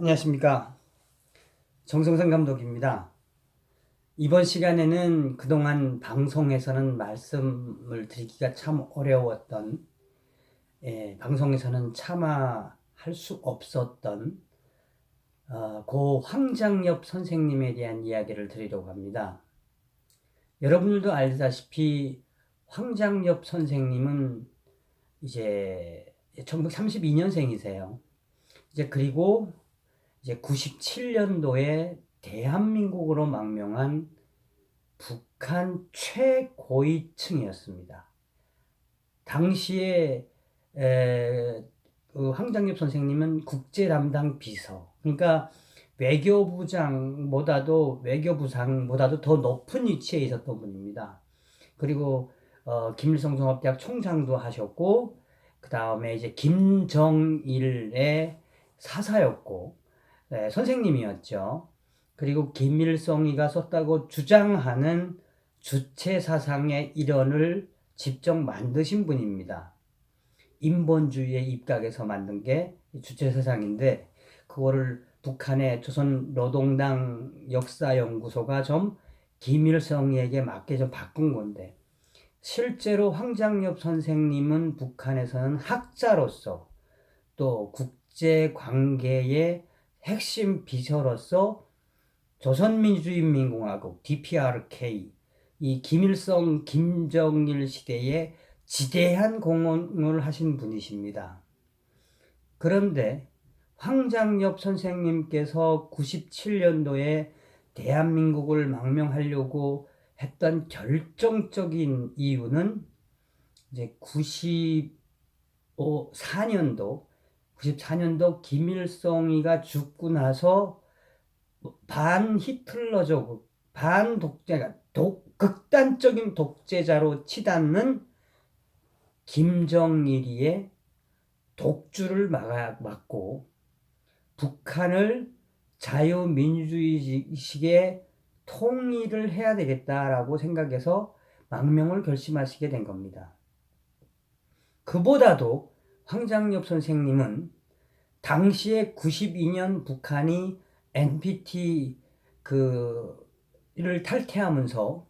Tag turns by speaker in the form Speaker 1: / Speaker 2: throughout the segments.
Speaker 1: 안녕하십니까. 정성선 감독입니다. 이번 시간에는 그동안 방송에서는 말씀을 드리기가 참 어려웠던, 예, 방송에서는 차마 할 수 없었던, 어, 고 황장엽 선생님에 대한 이야기를 드리려고 합니다. 여러분들도 알다시피 황장엽 선생님은 이제 1932년생이세요. 이제 그리고 이제 97년도에 대한민국으로 망명한 북한 최고위층이었습니다. 당시에 에, 그 황장엽 선생님은 국제 담당 비서, 그러니까 외교부장보다도 외교부상보다도 더 높은 위치에 있었던 분입니다. 그리고 어, 김일성 종합대학 총장도 하셨고, 그 다음에 이제 김정일의 사사였고, 네, 선생님이었죠. 그리고 김일성이가 썼다고 주장하는 주체 사상의 일원을 직접 만드신 분입니다. 인본주의의 입각에서 만든 게 주체 사상인데 그거를 북한의 조선 노동당 역사연구소가 좀 김일성에게 맞게 좀 바꾼 건데 실제로 황장엽 선생님은 북한에서는 학자로서 또 국제 관계의 핵심 비서로서 조선민주주의인민공화국 DPRK 이 김일성 김정일 시대에 지대한 공헌을 하신 분이십니다. 그런데 황장엽 선생님께서 97년도에 대한민국을 망명하려고 했던 결정적인 이유는 이제 94년도 94년도 김일성이가 죽고 나서 반 히틀러적 반 독재가 독 극단적인 독재자로 치닫는 김정일이의 독주를 막아, 막고 북한을 자유민주주의식의 통일을 해야 되겠다라고 생각해서 망명을 결심하시게 된 겁니다. 그보다도 황장엽 선생님은 당시에 92년 북한이 NPT 그를 탈퇴하면서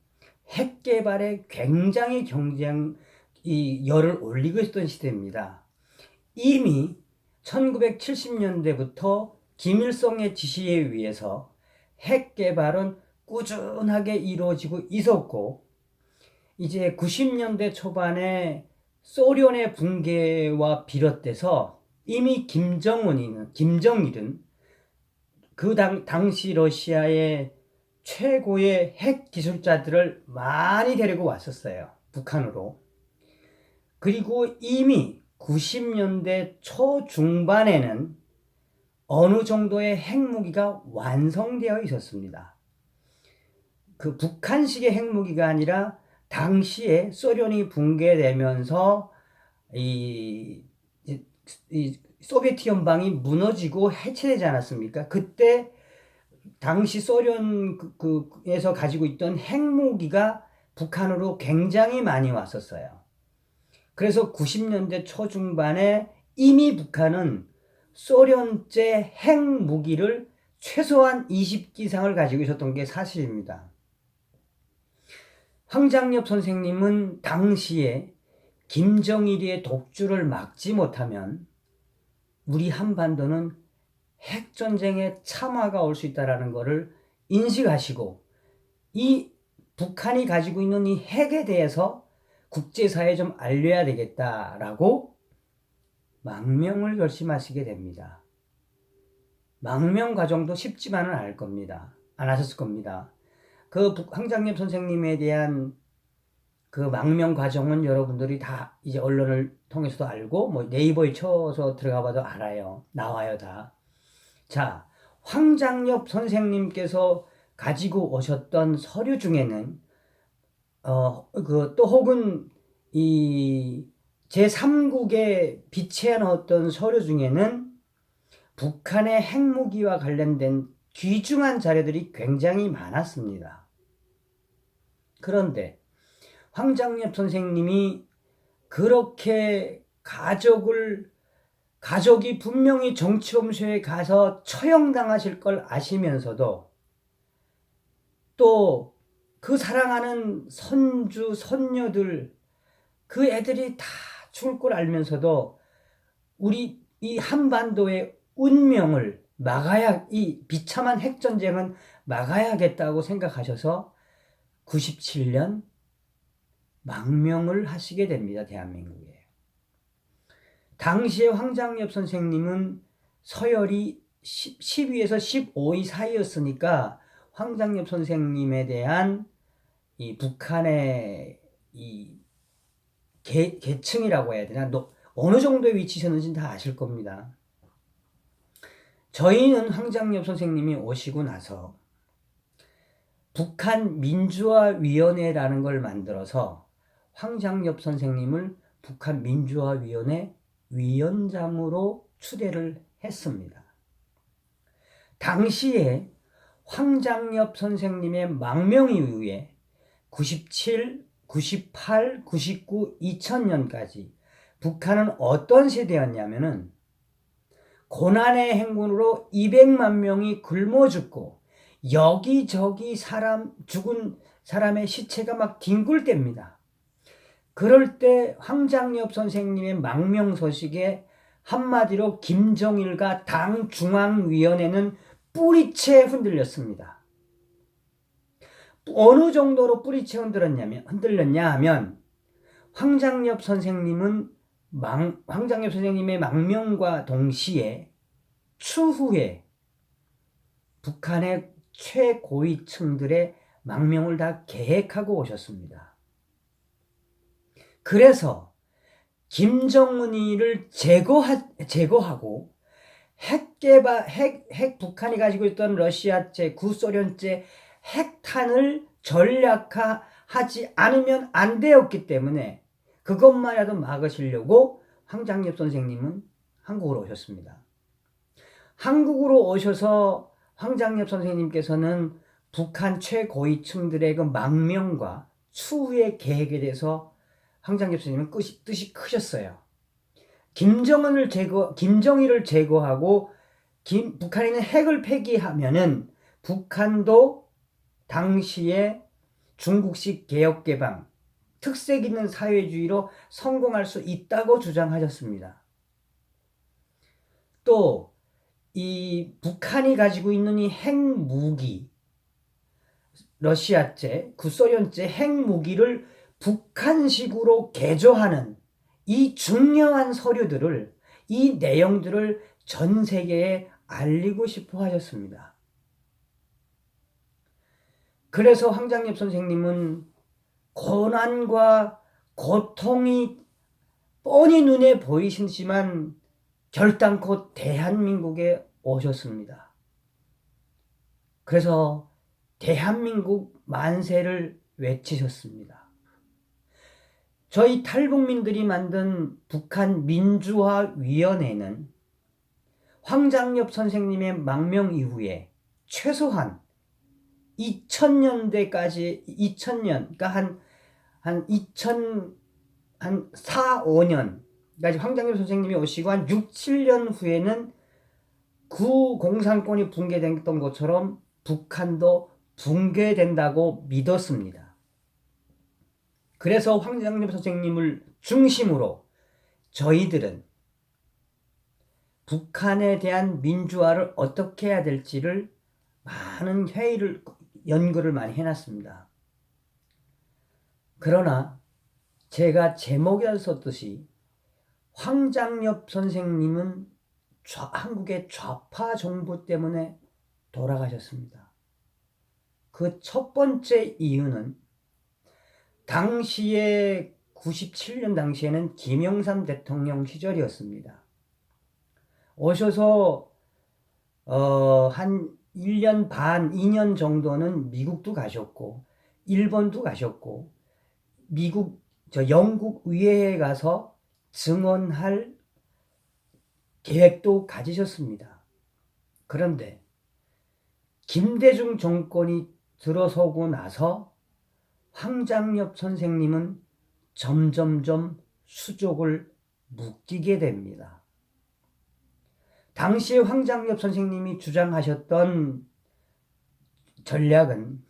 Speaker 1: 핵 개발에 굉장히 경쟁 이 열을 올리고 있었던 시대입니다. 이미 1970년대부터 김일성의 지시에 의해서 핵 개발은 꾸준하게 이루어지고 있었고 이제 90년대 초반에 소련의 붕괴와 비롯돼서 이미 김정은이는 김정일은 그 당, 당시 러시아의 최고의 핵 기술자들을 많이 데리고 왔었어요. 북한으로. 그리고 이미 90년대 초중반에는 어느 정도의 핵무기가 완성되어 있었습니다. 그 북한식의 핵무기가 아니라 당시에 소련이 붕괴되면서 이, 이 소비에트 연방이 무너지고 해체되지 않았습니까? 그때 당시 소련 그, 가지고 있던 핵무기가 북한으로 굉장히 많이 왔었어요. 그래서 90년대 초중반에 이미 북한은 소련제 핵무기를 최소한 20기상을 가지고 있었던 게 사실입니다. 황장엽 선생님은 당시에 김정일의 독주를 막지 못하면 우리 한반도는 핵전쟁의 참화가 올 수 있다는 것을 인식하시고 이 북한이 가지고 있는 이 핵에 대해서 국제사회에 좀 알려야 되겠다라고 망명을 결심하시게 됩니다. 망명 과정도 쉽지만은 않을 겁니다. 안 하셨을 겁니다. 그 황장엽 선생님에 대한 그 망명 과정은 여러분들이 다 이제 언론을 통해서도 알고 뭐 네이버에 쳐서 들어가 봐도 알아요. 나와요 다. 자, 황장엽 선생님께서 가지고 오셨던 서류 중에는 어 그 또 혹은 이 제3국에 비치해 놓았던 서류 중에는 북한의 핵무기와 관련된 귀중한 자료들이 굉장히 많았습니다. 그런데 황장엽 선생님이 그렇게 가족을 가족이 분명히 정치범죄에 가서 처형당하실 걸 아시면서도 또 그 사랑하는 선주, 선녀들, 그 애들이 다 죽을 걸 알면서도 우리 이 한반도의 운명을 막아야, 이 비참한 핵 전쟁은 막아야겠다고 생각하셔서 97년 망명을 하시게 됩니다. 대한민국에. 당시에 황장엽 선생님은 서열이 10, 10위에서 15위 사이였으니까 황장엽 선생님에 대한 이 북한의 이 계, 계층이라고 해야 되나? 너, 어느 정도의 위치셨는지 다 아실 겁니다. 저희는 황장엽 선생님이 오시고 나서 북한 민주화위원회라는 걸 만들어서 황장엽 선생님을 북한 민주화위원회 위원장으로 추대를 했습니다. 당시에 황장엽 선생님의 망명 이후에 97, 98, 99, 2000년까지 북한은 어떤 세대였냐면은 고난의 행군으로 200만 명이 굶어 죽고 여기저기 사람 죽은 사람의 시체가 막 뒹굴댑니다. 그럴 때 황장엽 선생님의 망명 소식에 한마디로 김정일과 당 중앙위원회는 뿌리채 흔들렸습니다. 어느 정도로 뿌리채 흔들었냐면 흔들렸냐 하면 황장엽 선생님은 망, 황장엽 선생님의 망명과 동시에 추후에 북한의 최고위층들의 망명을 다 계획하고 오셨습니다. 그래서 김정은이를 제거하, 제거하고 핵 개발, 핵, 핵 북한이 가지고 있던 러시아제, 구소련제 핵탄을 전략화하지 않으면 안 되었기 때문에 그것만이라도 막으시려고 황장엽 선생님은 한국으로 오셨습니다. 한국으로 오셔서 황장엽 선생님께서는 북한 최고위층들의 그 망명과 추후의 계획에 대해서 황장엽 선생님은 뜻이, 뜻이 크셨어요. 김정은을 제거, 김정일을 제거하고 김, 북한에 있는 핵을 폐기하면은 북한도 당시에 중국식 개혁개방, 특색 있는 사회주의로 성공할 수 있다고 주장하셨습니다. 또, 이 북한이 가지고 있는 이 핵무기, 러시아제, 구소련제 핵무기를 북한식으로 개조하는 이 중요한 서류들을, 이 내용들을 전 세계에 알리고 싶어 하셨습니다. 그래서 황장엽 선생님은 고난과 고통이 뻔히 눈에 보이시지만 결단코 대한민국에 오셨습니다. 그래서 대한민국 만세를 외치셨습니다. 저희 탈북민들이 만든 북한 민주화위원회는 황장엽 선생님의 망명 이후에 최소한 2000년대까지 2000년 그러니까 한 한 2000, 한 4, 5년까지 황장엽 선생님이 오시고 한 6, 7년 후에는 구 공산권이 붕괴됐던 것처럼 북한도 붕괴된다고 믿었습니다. 그래서 황장엽 선생님을 중심으로 저희들은 북한에 대한 민주화를 어떻게 해야 될지를 많은 회의를 연구를 많이 해놨습니다. 그러나 제가 제목에 썼듯이 황장엽 선생님은 좌, 한국의 좌파 정부 때문에 돌아가셨습니다. 그 첫 번째 이유는 당시에 97년 당시에는 김영삼 대통령 시절이었습니다. 오셔서 어, 한 1년 반, 2년 정도는 미국도 가셨고 일본도 가셨고 미국 저 영국 의회에 가서 증언할 계획도 가지셨습니다. 그런데 김대중 정권이 들어서고 나서 황장엽 선생님은 점점점 수족을 묶이게 됩니다. 당시에 황장엽 선생님이 주장하셨던 전략은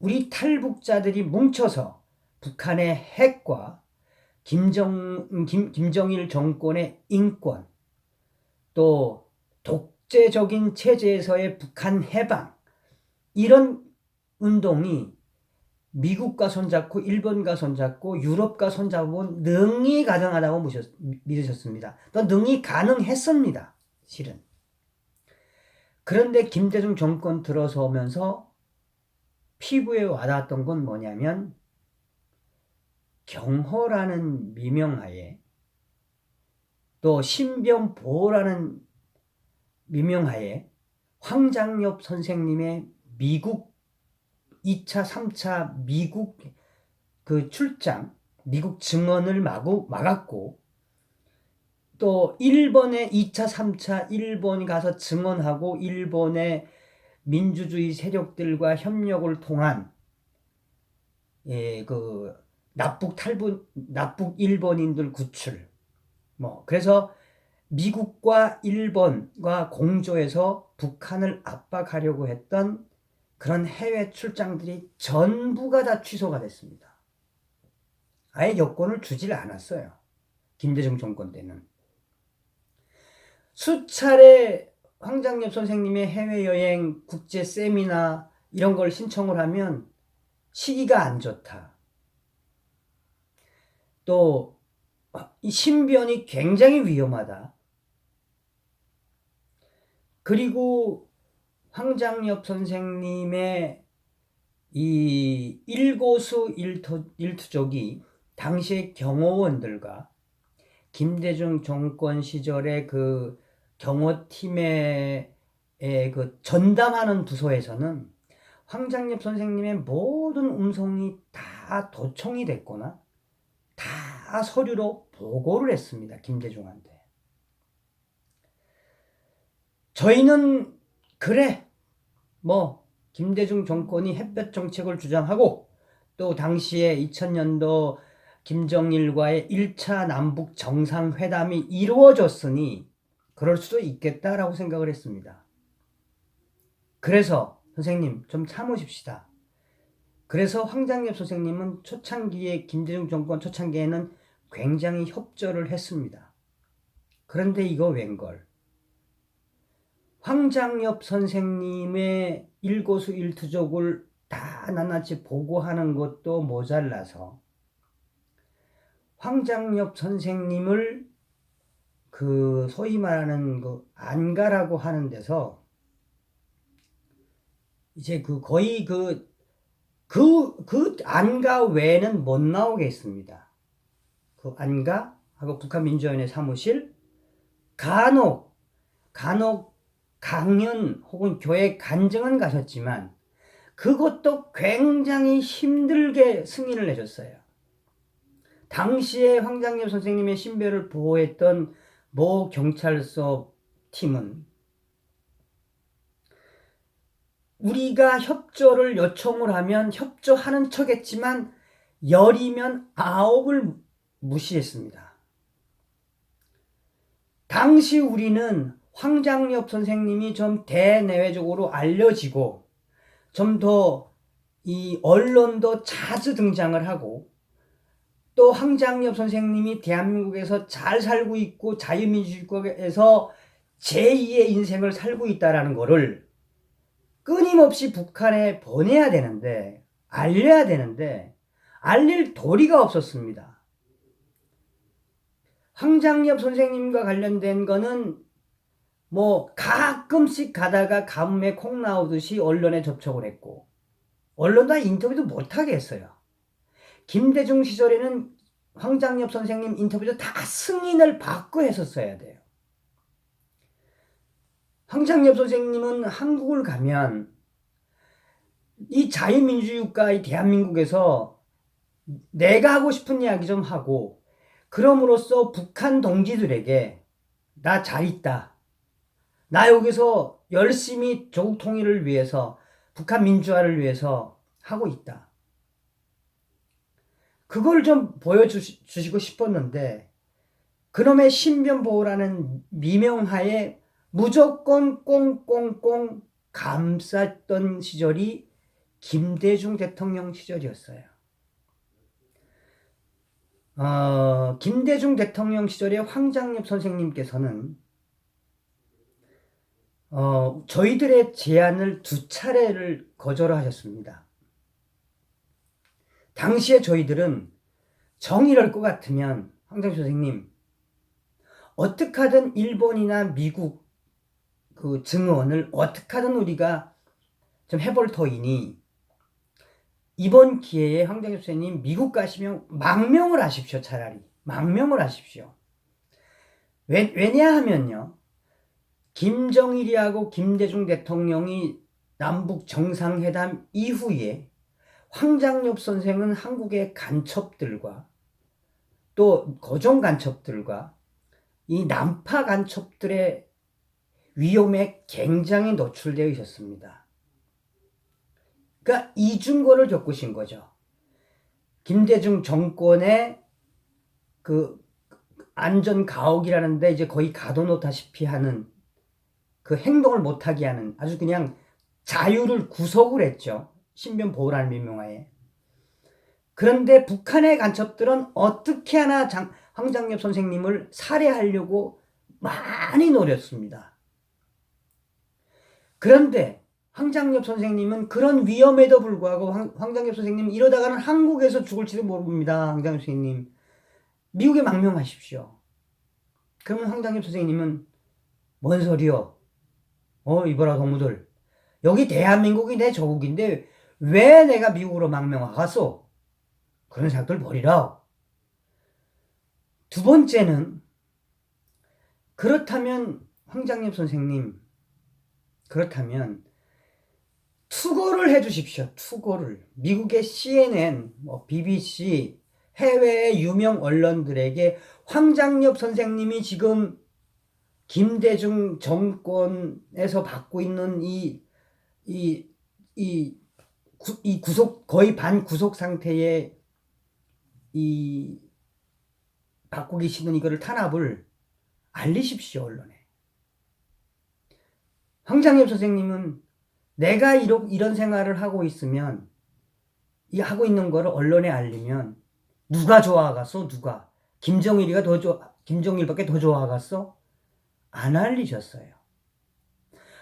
Speaker 1: 우리 탈북자들이 뭉쳐서 북한의 핵과 김정, 김, 김정일 정권의 인권, 또 독재적인 체제에서의 북한 해방, 이런 운동이 미국과 손잡고 일본과 손잡고 유럽과 손잡으면 능히 가능하다고 보셨, 믿으셨습니다. 또 능히 가능했습니다. 실은. 그런데 김대중 정권 들어서면서 피부에 와닿았던 건 뭐냐면 경호라는 미명하에 또 신병보호라는 미명하에 황장엽 선생님의 미국 2차, 3차 미국 그 출장, 미국 증언을 마구 막았고 또 일본의 2차, 3차 일본이 가서 증언하고 일본의 민주주의 세력들과 협력을 통한 예, 그 납북 탈북 납북 일본인들 구출 뭐 그래서 미국과 일본과 공조해서 북한을 압박하려고 했던 그런 해외 출장들이 전부가 다 취소가 됐습니다. 아예 여권을 주질 않았어요. 김대중 정권 때는. 수차례 황장엽 선생님의 해외여행, 국제 세미나 이런 걸 신청을 하면 시기가 안 좋다. 또 신변이 굉장히 위험하다. 그리고 황장엽 선생님의 이 일고수 일투, 일투족이 당시의 경호원들과 김대중 정권 시절의 그 경호팀의 그 전담하는 부서에서는 황장엽 선생님의 모든 음성이 다 도청이 됐거나 다 서류로 보고를 했습니다. 김대중한테. 저희는 그래 뭐 김대중 정권이 햇볕 정책을 주장하고 또 당시에 2000년도 김정일과의 1차 남북 정상회담이 이루어졌으니 그럴 수도 있겠다라고 생각을 했습니다. 그래서 선생님 좀 참으십시다. 그래서 황장엽 선생님은 초창기에 김대중 정권 초창기에는 굉장히 협조를 했습니다. 그런데 이거 웬걸? 황장엽 선생님의 일고수 일투족을 다 낱낱이 보고하는 것도 모자라서 황장엽 선생님을 그 소위 말하는 그 안가라고 하는 데서 이제 그 거의 그 그, 그 안가 외에는 못 나오겠습니다. 그 안가 하고 북한민주연의 사무실 간혹 간혹 강연 혹은 교회 간증은 가셨지만 그것도 굉장히 힘들게 승인을 내줬어요. 당시에 황장엽 선생님의 신변을 보호했던 모 경찰서 팀은 우리가 협조를 요청을 하면 협조하는 척했지만 열이면 아홉을 무시했습니다. 당시 우리는 황장엽 선생님이 좀 대내외적으로 알려지고 좀 더 이 언론도 자주 등장을 하고 또 황장엽 선생님이 대한민국에서 잘 살고 있고 자유민주주의국에서 제2의 인생을 살고 있다라는 것을 끊임없이 북한에 보내야 되는데 알려야 되는데 알릴 도리가 없었습니다. 황장엽 선생님과 관련된 거는 뭐 가끔씩 가다가 가뭄에 콩 나오듯이 언론에 접촉을 했고 언론과 인터뷰도 못하게 했어요. 김대중 시절에는 황장엽 선생님 인터뷰도 다 승인을 받고 했었어야 돼요. 황장엽 선생님은 한국을 가면 이 자유민주주의 국가의 대한민국에서 내가 하고 싶은 이야기 좀 하고 그럼으로써 북한 동지들에게 나 잘 있다. 나 여기서 열심히 조국 통일을 위해서 북한 민주화를 위해서 하고 있다. 그걸 좀 보여주시고 싶었는데 그놈의 신변보호라는 미명하에 무조건 꽁꽁꽁 감쌌던 시절이 김대중 대통령 시절이었어요. 어, 김대중 대통령 시절에 황장엽 선생님께서는 어, 저희들의 제안을 두 차례를 거절하셨습니다. 당시에 저희들은 정의를 것 같으면 황장엽 선생님 어떻게 하든 일본이나 미국 그 증언을 어떻게 하든 우리가 좀 해볼 터이니 이번 기회에 황정엽 선생님 미국 가시면 망명을 하십시오 차라리. 망명을 하십시오. 왜, 왜냐하면요 김정일이하고 김대중 대통령이 남북 정상회담 이후에 황장엽 선생은 한국의 간첩들과 또 거종 간첩들과 이 남파 간첩들의 위험에 굉장히 노출되어 있었습니다. 그러니까 이중거를 겪으신 거죠. 김대중 정권의 그 안전 가옥이라는데 이제 거의 가둬놓다시피 하는 그 행동을 못하게 하는 아주 그냥 자유를 구속을 했죠. 신변 보호라는 민명하에. 그런데 북한의 간첩들은 어떻게 하나 장, 황장엽 선생님을 살해하려고 많이 노렸습니다. 그런데 황장엽 선생님은 그런 위험에도 불구하고 황, 황장엽 선생님 이러다가는 한국에서 죽을지도 모릅니다. 황장엽 선생님. 미국에 망명하십시오. 그러면 황장엽 선생님은 뭔 소리요? 어, 이보라 동무들. 여기 대한민국이 내 조국인데 왜 내가 미국으로 망명하겠소? 그런 생각들 버리라. 두 번째는 그렇다면 황장엽 선생님 그렇다면 투고를 해 주십시오. 투고를. 미국의 CNN, 뭐 BBC, 해외의 유명 언론들에게 황장엽 선생님이 지금 김대중 정권에서 받고 있는 이, 이, 이, 구, 이 구속, 거의 반 구속 상태의 이, 받고 계시는 이거를 탄압을 알리십시오, 언론에. 황장엽 선생님은 내가 이런, 이런 생활을 하고 있으면, 이 하고 있는 거를 언론에 알리면, 누가 좋아하겠어? 누가? 김정일이가 더 좋아, 김정일밖에 더 좋아하겠어? 안 알리셨어요.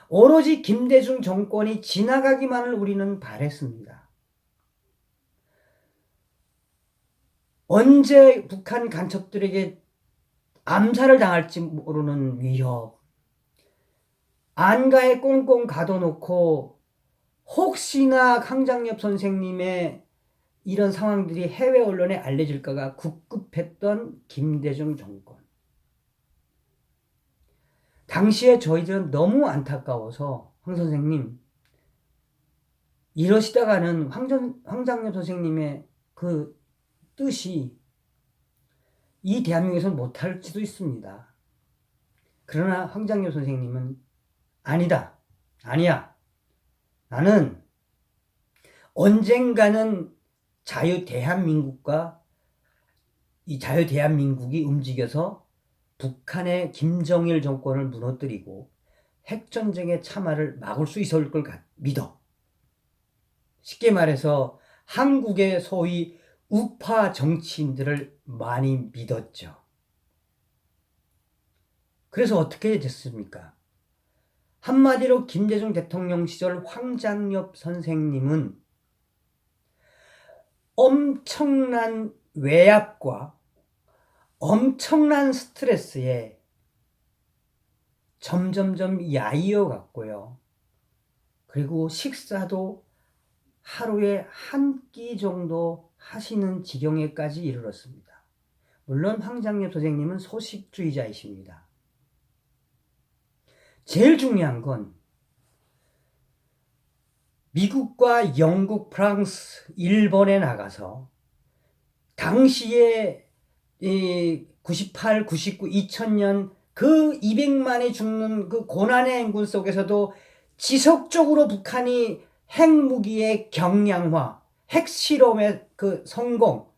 Speaker 1: 오로지 김대중 정권이 지나가기만을 우리는 바랬습니다. 언제 북한 간첩들에게 암살을 당할지 모르는 위협, 안가에 꽁꽁 가둬놓고 혹시나 강장엽 선생님의 이런 상황들이 해외 언론에 알려질까가 국급했던 김대중 정권. 당시에 저희들은 너무 안타까워서 황 선생님 이러시다가는 황전, 황장엽 선생님의 그 뜻이 이 대한민국에서는 못할지도 있습니다. 그러나 황장엽 선생님은 아니다. 아니야. 나는 언젠가는 자유 대한민국과 이 자유 대한민국이 움직여서 북한의 김정일 정권을 무너뜨리고 핵전쟁의 참화를 막을 수 있을 걸 믿어. 쉽게 말해서 한국의 소위 우파 정치인들을 많이 믿었죠. 그래서 어떻게 됐습니까? 한마디로 김대중 대통령 시절 황장엽 선생님은 엄청난 외압과 엄청난 스트레스에 점점점 야이어 갔고요. 그리고 식사도 하루에 한 끼 정도 하시는 지경에까지 이르렀습니다. 물론 황장엽 선생님은 소식주의자이십니다. 제일 중요한 건 미국과 영국, 프랑스, 일본에 나가서 당시에 98, 99, 2000년 그 200만이 죽는 그 고난의 행군 속에서도 지속적으로 북한이 핵무기의 경량화, 핵실험의 그 성공,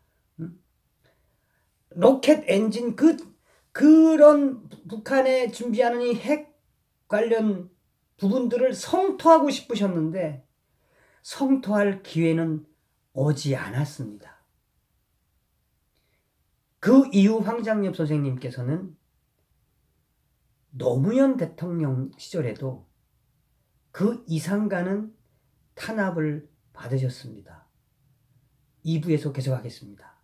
Speaker 1: 로켓 엔진 그 그런 북한에 준비하는 이 핵 관련 부분들을 성토하고 싶으셨는데 성토할 기회는 오지 않았습니다. 그 이후 황장엽 선생님께서는 노무현 대통령 시절에도 그 이상 가는 탄압을 받으셨습니다. 2부에서 계속하겠습니다.